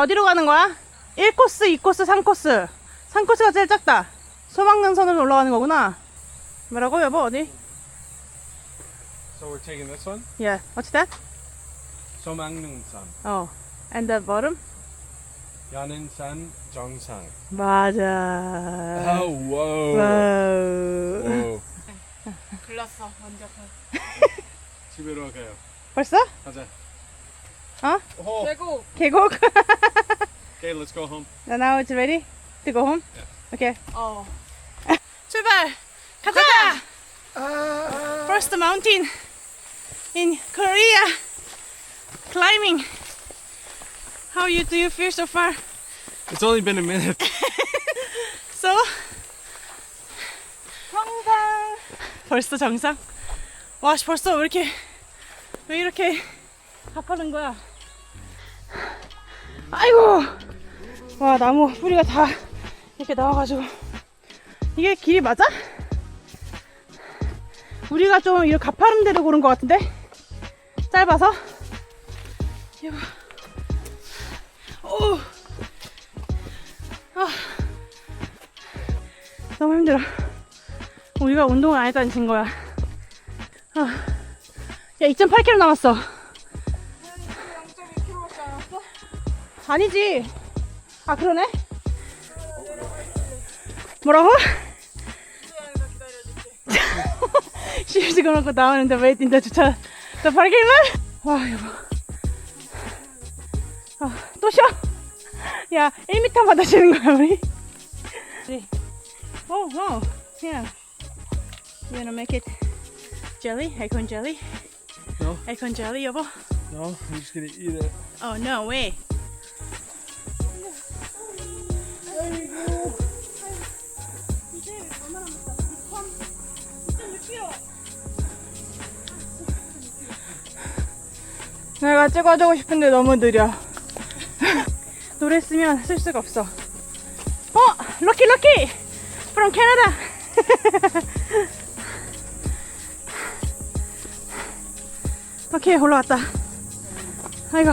어디로 가는 거야? 1코스, 2코스, 3코스. 3코스가 제일 작다. 소망능선으로 올라가는 거구나. 뭐라고 여보 어디? So we're taking this one. Yeah, what's that? San. 어, and the bottom? San Jongsang. 맞아. Oh, whoa. 와우. Whoa. 글렀어, 먼저. 집으로 가요. 벌써? 가자. 어? Oh. 계곡. 계곡? Okay, let's go home. Now it's ready to go home? Okay. 어. 출발! 가자! First mountain in Korea. Climbing. How you do you feel so far? It's only been a minute. So 정상. 벌써 정상? 와, 씨, 벌써 왜 이렇게 왜 이렇게 가파른 거야? 아이고. 와, 나무 뿌리가 다 이렇게 나와가지고 이게 길이 맞아? 우리가 좀 이렇게 가파른 데를 고른 것 같은데 짧아서. 오. 아. 너무 힘들어. 우리가 운동을 안 했다는 증거야. 아. 야, 2.8km 남았어. 아니지. 아, 그러네? 뭐라고? 시시가 놓고 나오는데 왜 뛴다 주차. 저 8km? 와, 여보. 아, 또 쉬어? 야, 1m마다 쉬는 거야, 우리? Oh, wow. Yeah. You wanna make it jelly? Acorn jelly? No. Acorn jelly, 여보? No, I'm just gonna eat it. Oh, no way. 내가 찍어주고 싶은데 너무 느려. 노래 쓰면 쓸 수가 없어. 어! 럭키 럭키! from Canada! 오케이 올라왔다. 아이고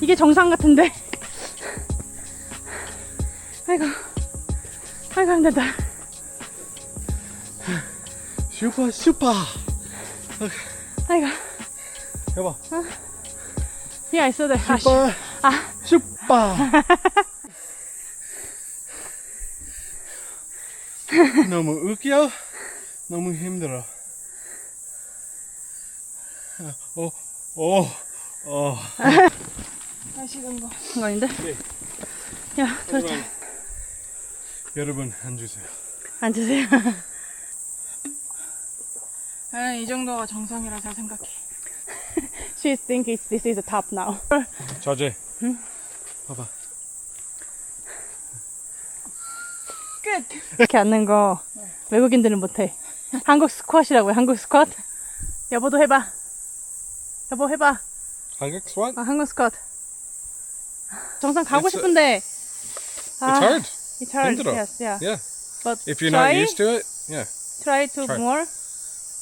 이게 정상 같은데. 아이고 아이고 힘들다. Super, super. 아이고 여보. 야 있어도 돼. 아. 아 Super. 너무 웃겨. 너무 힘들어. 어, 어, 어. 마시는 거. 이거 아닌데? 네. 야. 여러분, 여러분 앉으세요. 앉으세요. 나는 이 정도가 정상이라 잘 생각해. She thinks this is the top now. 자제. 봐봐. 끝. 이렇게 앉는 거 외국인들은 못해. 한국 스쿼트라고요. 한국 스쿼트. 여보도 해봐. 여보 해봐. 한국 스완? 아, 한국 스쿼트. 정상 가고 It's, 싶은데. It's hard. It's hard. 힘들어. Yes, yeah. Yeah. But If you're try, not used to it, yeah. try to try. more.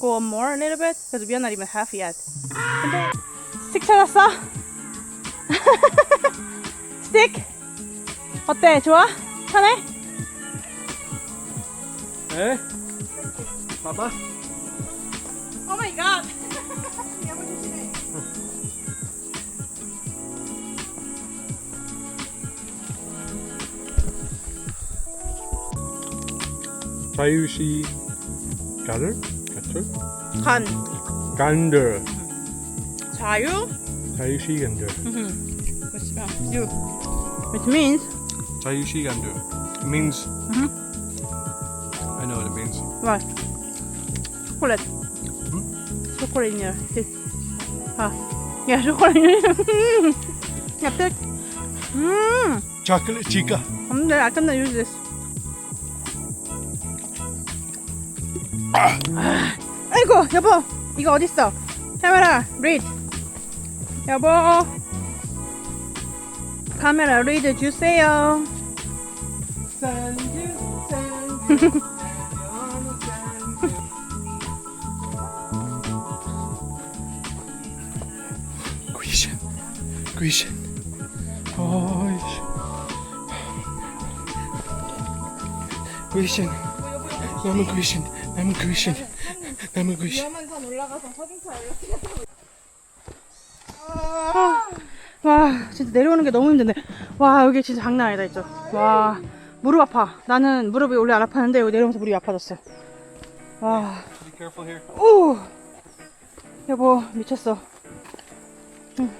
Go on more a little bit because we are not even half yet. 근데 스틱 찾았어? 스틱? 어때? 좋아? 편해? 에? 봐봐. 오 마이 갓. 자유시 가를? 가출? 간. 간들. 자유. 자유시 간들. Which, uh, you. Which means 자유시 간들. It means. I know what it means. what? Chocolate. Chocolate in your teeth. Ah. Yeah, chocolate in your Yeah, pick. Mmm. Chocolate chica. I'm there. I cannot use this. 아이고 여보 이거 어딨어 카메라 리드 여보 카메라 리드 주세요 귀신. 귀신. 어이씨. 귀신. 나무 귀신. 나무 귀신. 나무 귀신. 와 진짜 내려오는 게 너무 힘든데 와 여기 진짜 장난 아니다 이쪽 와 무릎 아파 나는 무릎이 원래 안 아팠는데 여기 내려오면서 무릎이 아파졌어 와 Be careful here. 오! 여보, 미쳤어. 응.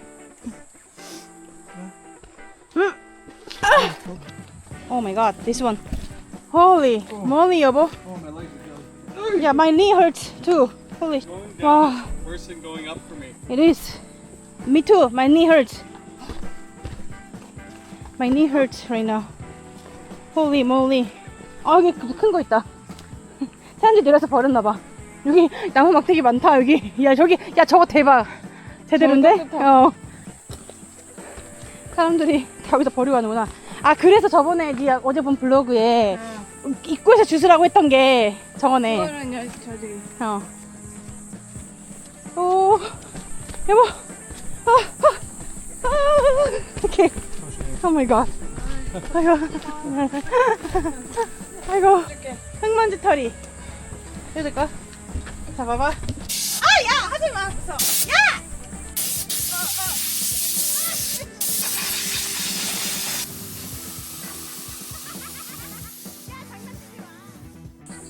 응. 아! Oh my god, this one. Holy moly, 여보. Oh, Yeah, my knee hurts too. Holy. Going Wow. Worse than going up for me. It is. Me too. My knee hurts. My knee hurts right now. Holy moly. 아, 여기 큰 거 있다. 사람들이 내려서 버렸나 봐. 여기 나무 막대기 많다, 여기. 야, 저기, 야, 저거 대박. 제대로인데? 어. 사람들이 다 여기서 버리고 가는구나. 아, 그래서 저번에 네 어제 본 블로그에 입구에서 주스라고 했던 게 저기. 어. 오, 여보. 아, 아, 아. 오케이. 오 마이 갓. 아이고. 아이고. 흙먼지 털이. 해야 될까? 잡아봐. 아, 야! 하지 마! 무서워. 야!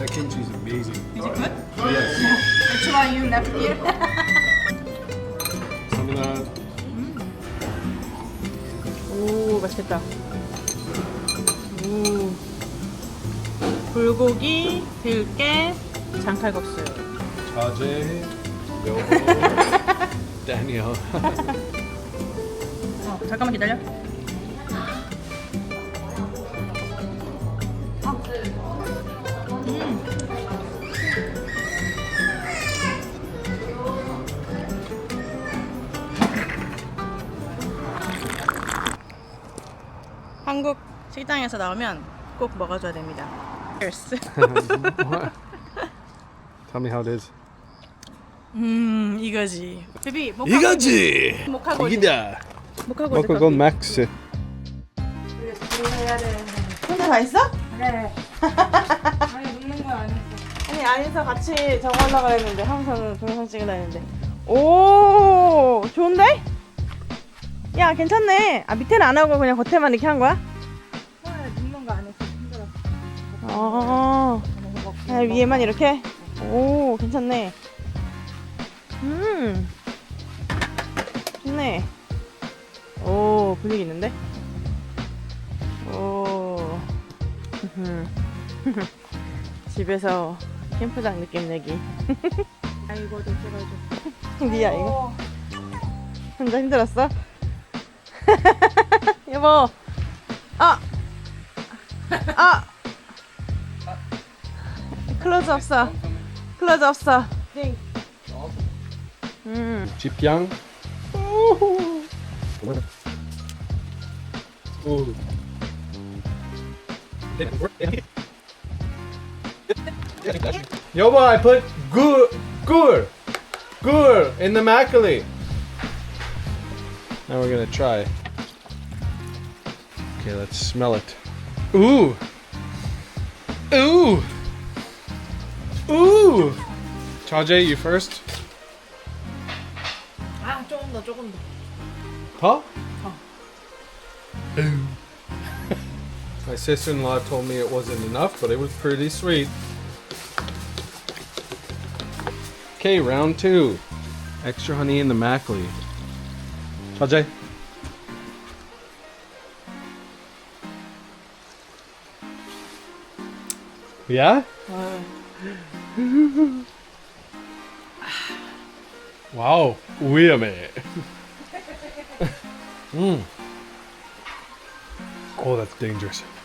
That kimchi is amazing. Is it good? Yes. I try you next year. That. 오, 맛있겠다. 오. 불고기, 들깨, 장칼국수. Tajay, Yobo, Daniel. 어, 잠깐만 기다려. 한국 식당에서 나오면 꼭 먹어줘야 됩니다. Cheers. Tell me how it is. 음, 이거지. 베비, 목하고 이거지. 목하고 이기다. 목하고 먹고 그 맥스. 혼자 다 했어? 네. 아니, 묻는 건 아니고. 아니 안에서 같이 저거 하려고 했는데 항상 동영상 찍으려 했는데 오 좋은데? 야 괜찮네 아 밑에는 안 하고 그냥 겉에만 이렇게 한 거야? 어 아, 위에만 이렇게? 오 괜찮네 음 좋네 오 분위기 있는데? 오 집에서 캠프장 느낌 내기 아이고, 도시가지고. 니야 이거 혼자 힘들었어? 여보 아! 아! 클로즈 없어 클로즈 없어 음. 집양. 오. Yobo, I put gur, gur, gur in the mackerel. Now we're gonna try. Okay, let's smell it. Ooh. Ooh. Ooh. Chaje, you first. 아 조금 더 조금 더. Huh? Ooh. My sister-in-law told me it wasn't enough, but it was pretty sweet. Okay, round two. Extra honey in the mackerel. Chaje. Yeah? わお上やめうんこうだって炎上してる